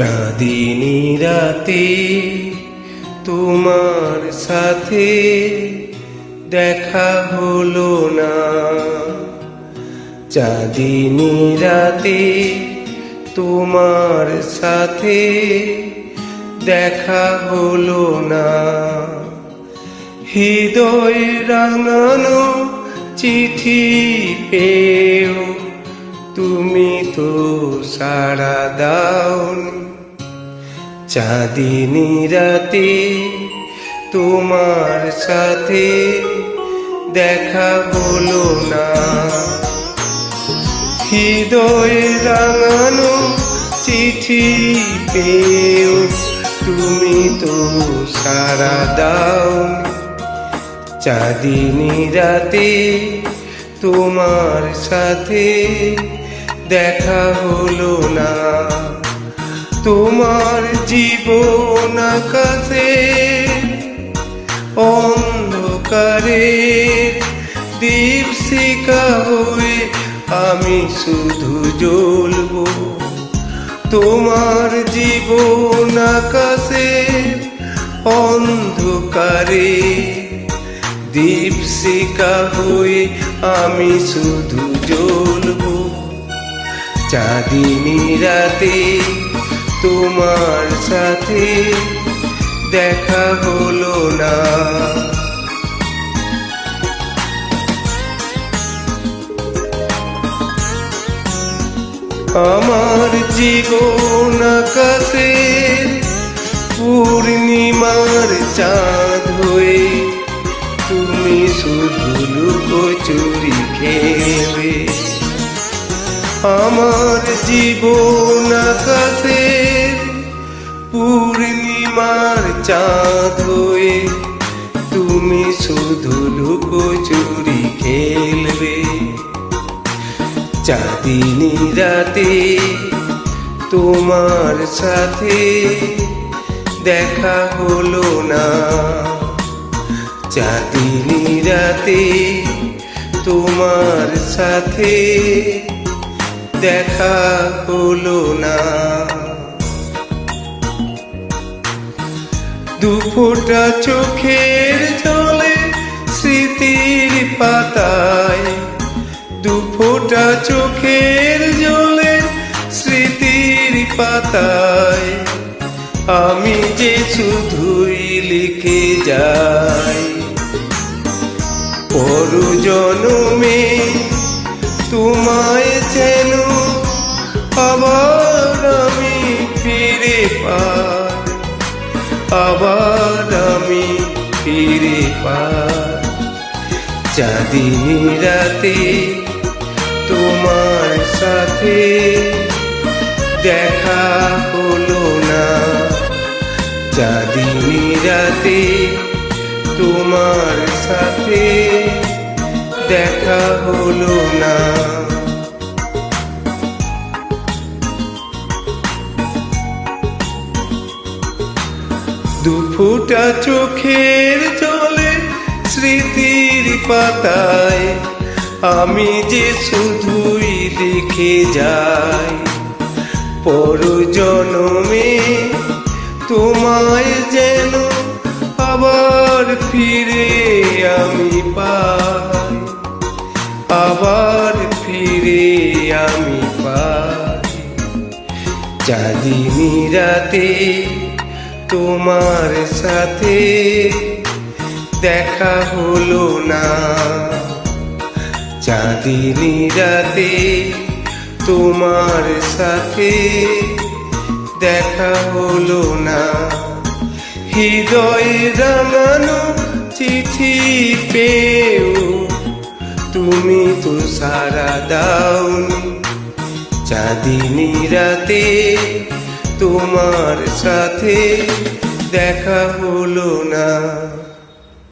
চাঁদিনী রাতে তোমার সাথে দেখা হলো না চাঁদিনী রাতে তোমার সাথে দেখা হলো না, হৃদয় রাঙানো চিঠি পেও তুমি তো সারা দাওনি। চাঁদিনী রাতে তোমার সাথে দেখা হলো না। হৃদয় রাঙানো চিঠি পেও তুমি তো সারা দাওনি চাঁদিনী রাতে তোমার সাথে দেখা হলো না। তোমার জীবন আকাশে, অন্ধকারে দীপশিকা হয়ে আমি শুধু জ্বলবো। তোমার জীবন আকাশে, অন্ধকারে দীপশিকা হয়ে আমি শুধু জ্বলবো। চাঁদিনী রাতে তোমার সাথে দেখা হলো না। আমার জীবন আকাশে পূর্ণিমার চাঁদ হয়ে তুমি শুধু লুকোচুরি খেলবে আমার জীবন আকাশে পূর্ণিমার চাঁদ হয়ে তুমি শুধু লুকোচুরি খেলবে। চাঁদিনী রাতে তোমার সাথে দেখা হলো না। চাঁদিনী রাতে তোমার সাথে দেখা হলো না। দুফোটা চোখের জলে স্মৃতির পাতায়। দুফোটা চোখের জলে স্মৃতির পাতায়। আমি যে শুধুই লিখে যাই। পর জনমে তোমায় যেন চাঁদিনী রাতে তোমার সাথে দেখা হলো না। চাঁদিনী রাতে তোমার সাথে দেখা হলো না। দুফুটা চোখের স্মৃতির পাতায়, আমি যে শুধুই দেখে যাই। পর জনমে তোমায় যেন আবার ফিরে আমি পাই। আবার ফিরে আমি পাই। চাঁদিনী রাতে তোমার সাথে দেখা হলো না। চাঁদিনী রাতে তোমার সাথে দেখা হলো না। হৃদয় রাঙানো চিঠি পেও, তুমি তো সারা দাওনি। চাঁদিনী রাতে তোমার সাথে দেখা হলো না।